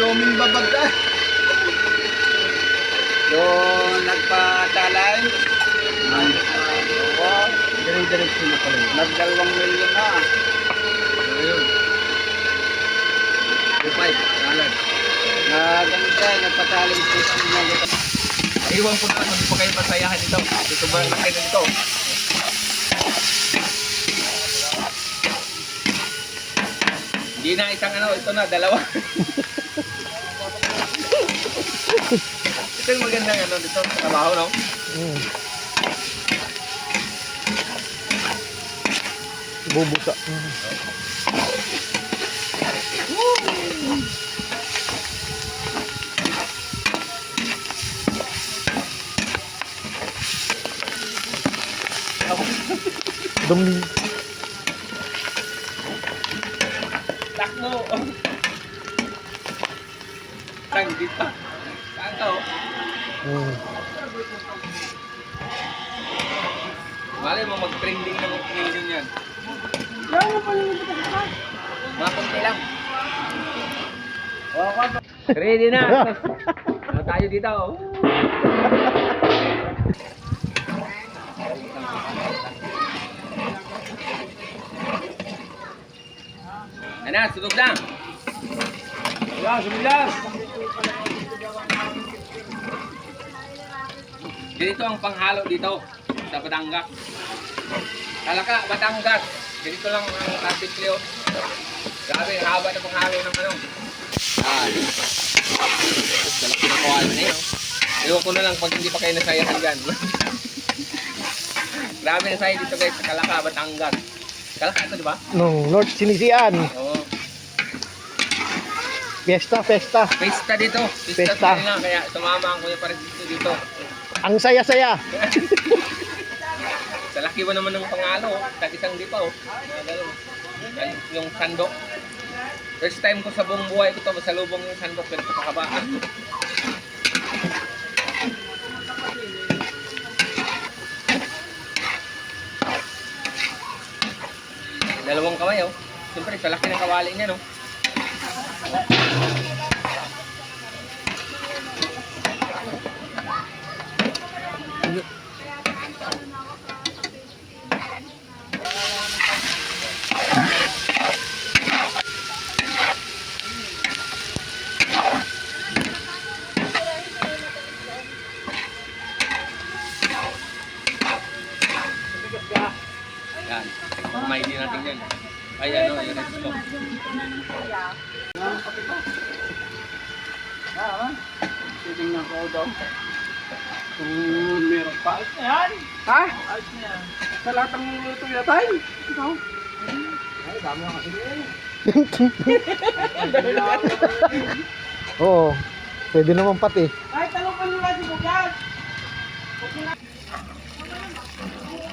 Luming babag ka. Yung nagpa-challenge. Oo. Dire-diretso na pala. Nagdalawang milyon na. Ayun. Upay, kalan. Na ganun siya, nagpa-challenge po sa mga Iwan ko na kung pa kayo masayahan ito. Ito ba ang kayo nito? Hindi na isang ano, ito na, dalawa. ito yung magandang ano dito, trabaho, no? Mm. Bubusa. Mm. Dumi. Saan, di pa? Saan to? Mm. Malay mo mag-trending ng million yan. Mga konti lang. Ready na. Tayo dito? Oh. Ano, sunog na. Wala, sumilas. Ganito ang panghalo dito sa Batangas. Talaka, Batangas. Ganito lang ang artiklyo. Grabe, ang haba ng panghalo ng ano. Ah, Dala pinakuha na yun. Ewan ko na lang pag hindi pa kayo nasayahan dyan. Grabe na sayo dito guys sa Kalaka, Batangas. Kalaka ito, di ba? Nung North Sinisian. Oo. Fiesta, fiesta. Pesta dito. Pesta, Pesta. sa kanila. Kaya tumama ang kuya pa rin dito dito. Ang saya-saya. Sa laki ba naman ng pangalo, tag isang di pa oh. Ganun. Yan, Yung sandok. First time ko sa buong buhay ko to, masalubong yung sandok, pero kapakabaan. Dalawang kamay oh. Siyempre, sa laki ng kawali niya no. Kumay din natin yan. Ay ano, yun ito. Titingnan ko daw. Kung meron pa. Ayos na yan. Ha? Ayos na yan. Sa lahat ng luto yatay. Ikaw. Ay, dami na kasi. Oo. Pwede naman pati. Ay, talong ka nila si Bugyan.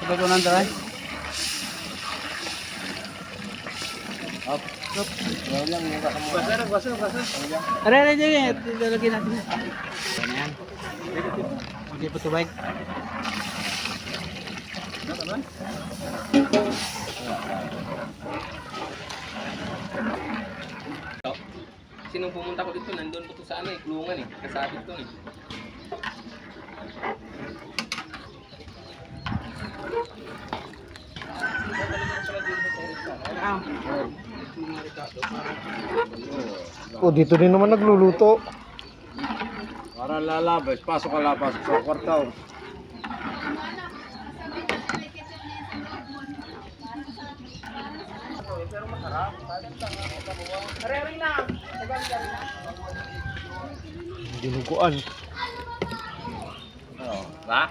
Ito ko nang daray. Up. Up. Yan lang yung kasama. Basa na, basa, basa. Aray, aray, aray. Lalagyan natin. Ano yan? Hindi pa tubig. Sinong pumunta ko dito, nandun po to sa ano eh, kulungan eh. Kasabit to eh. O, dito din naman nagluluto. Para lalabas, pasok ka labas sa kwartaw. Dinuguan. Oo. Ba?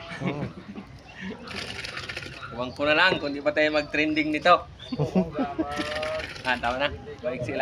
Huwag ko na lang kung di pa tayo mag-trending nito. Tama na. Balik sila.